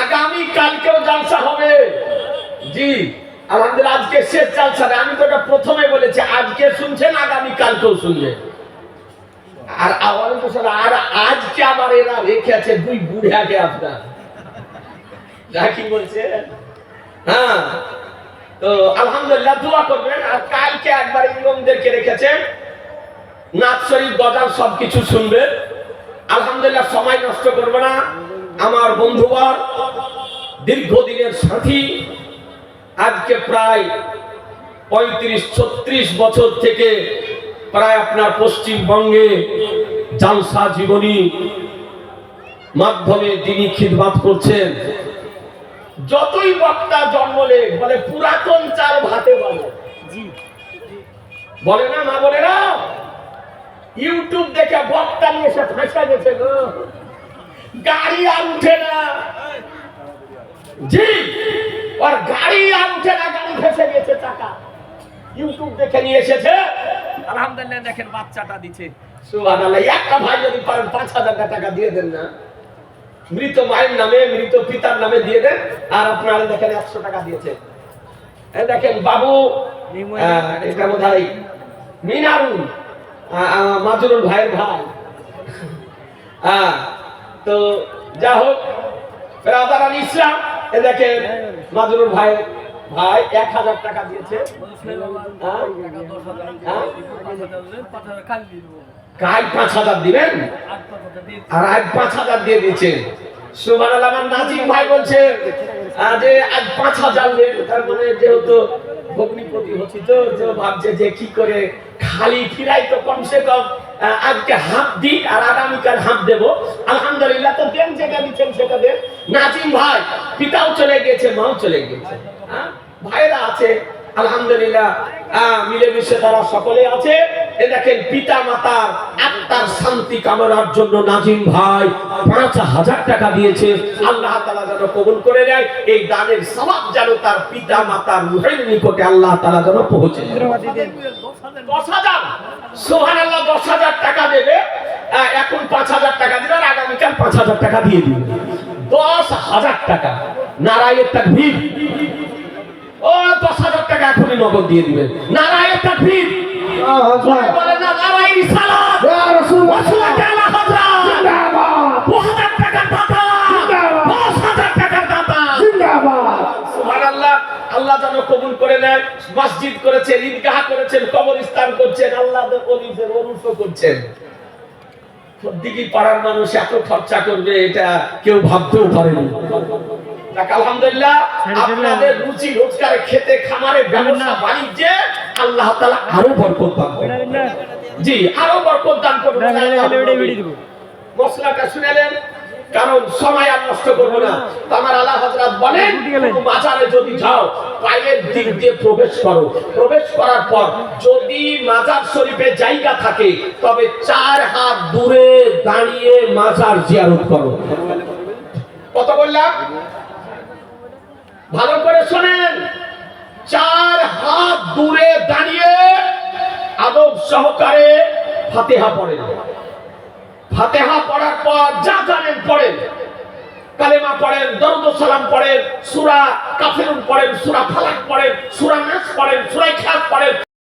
আগামী কালকেও জালসা হবে। জি, আলহামদুলিল্লাহ, আজকে শেষ জালসা আমি তো এটা প্রথমে বলেছি, আজকে শুনছেন, আগামী কালকেও শুনবেন আর আওয়াজ আর আজকে আমার এরা রেখে আছে দুই বুড়াকে আপনার। যা কি বলছে? হ্যাঁ তো আলহামদুলিল্লাহ, দোয়া করবেন। আর কালকে একবার ইমামদেরকে রেখেছে। নাচ শরীফ, গজাল সবকিছু শুনবেন আলহামদুলিল্লাহ, সময় নষ্ট করবে না। আমার বন্ধুবার দীর্ঘদিনের সাথী আজকে প্রায় পঁয়ত্রিশ ছত্রিশ বছর থেকে প্রায় আপনার পশ্চিমবঙ্গে জালসা জীবনী মাধ্যমে যিনি খিদমাত করছেন। যতই বক্তা জন্মলে বলে পুরাতন চাল ভাতে বলে। বলে না মা বলে না? ইউটিউব দেখে বক্তা নিয়ে এসে ফাঁসা গেছে গো। গাড়ি আর উঠে না। জি আর গাড়ি আর উঠে না গাড়ি ফেসে গেছে চাকা। ইউটিউব দেখে নিয়ে এসেছে। আলহামদুলিল্লাহ দেখেন বাচ্চাটা দিচ্ছে। সুবহানাল্লাহ একটা ভাই যদি পারেন পাঁচ হাজার টাকা দিয়ে দেন না। মৃত মায়ের নামে মৃত পিতার নামে দিয়ে দেন আর আপনারা দেখেন একশো টাকা দিয়েছে। দেখেন বাবু এটা বোধ হয় মিনারুল মাজরুল ভাইয়ের ভাই। হ্যাঁ তো যা হোক রাধারান ইসলাম এ দেখেন মাজরুল ভাই ভাই এক হাজার টাকা দিয়েছে হ্যাঁ? হ্যাঁ? কাল পাঁচ হাজার দিবেন আর আজ পাঁচ হাজার দিয়ে দিচ্ছেন সুমান আমার নাজিম ভাই বলছে আহ, যে আজ পাঁচ হাজার তার মানে যেহেতু ভগ্নিপতি হচ্ছি তো ভাবছে যে কি করে খালি ফিরাই তো কমসে কম আজকে হাফ দিক আর আগামীকাল হাফ দেব। আলহামদুলিল্লাহ, তো দেন যেটা দিচ্ছেন সেটা দেন। নাজিম ভাই, পিতাও চলে গেছে মাও চলে গেছে হ্যাঁ? ভাইরা আছে, আলহামদুলিল্লাহ। মিলেমিশে তারা সকলে আছে। এ দেখেন পিতা মাতার আত্মার শান্তি কামনার জন্য নাজিম ভাই পাঁচ হাজার টাকা দিয়েছে। আল্লাহ তালা যেন কবুল করে নেয়, এই দানের সবাব যেন তার পিতা মাতার রুহের নিকটে আল্লাহ তালা যেন পৌঁছে দশ হাজার। সোহান আল্লাহ দশ হাজার টাকা দেবে। এখন পাঁচ হাজার টাকা দিবে আর আগামীকাল পাঁচ হাজার টাকা দিয়ে দিবে। দশ হাজার টাকা। নারায়ণের তাকবীর। ও, দশ হাজার টাকা এখনই নগদ দিয়ে দিবে। নারায়ণের তাকবীর। আল্লাহ যেন কবুল করে নেয়। মসজিদ করেছেন ঈদগাহ করেছেন কবরস্থান করছেন আল্লাহ অনুষ্ঠ করছেন। দিঘি পাড়ার মানুষ এত খরচা করবে এটা কেউ ভাবতেও পারেনি। আলহামদুলিল্লাহ আপনাদের রুচি রোজগার খেতে খামারে ব্যবসা বাণিজ্যে আল্লাহ তাআলা আরও বরকত দান করবেন জি আরও বরকত দান করবেন মশলাটা শুনেলেন কারণ সময় আর নষ্ট করব না। আমার আল্লাহ হজরত বলেন যদি যাও পায়ের দিক দিয়ে প্রবেশ করো। প্রবেশ করার পর যদি মাজার শরীফে জায়গা থাকে তবে চার হাত দূরে দাঁড়িয়ে মাজার জিয়ারত করো। কত বললাম? ভালো করে শোনেন। চার হাত দূরে দাঁড়িয়ে আদব সহকারে ফাতেহা পড়েন। ফাতেহা পড়ার পর যা জানেন পড়েন। কালেমা পড়েন, দরদ সালাম পড়েন, সুরা কাফিরুন পড়েন, সুরা ফালাক পড়েন, সুরা নাস পড়েন, সুরা খাস পড়েন।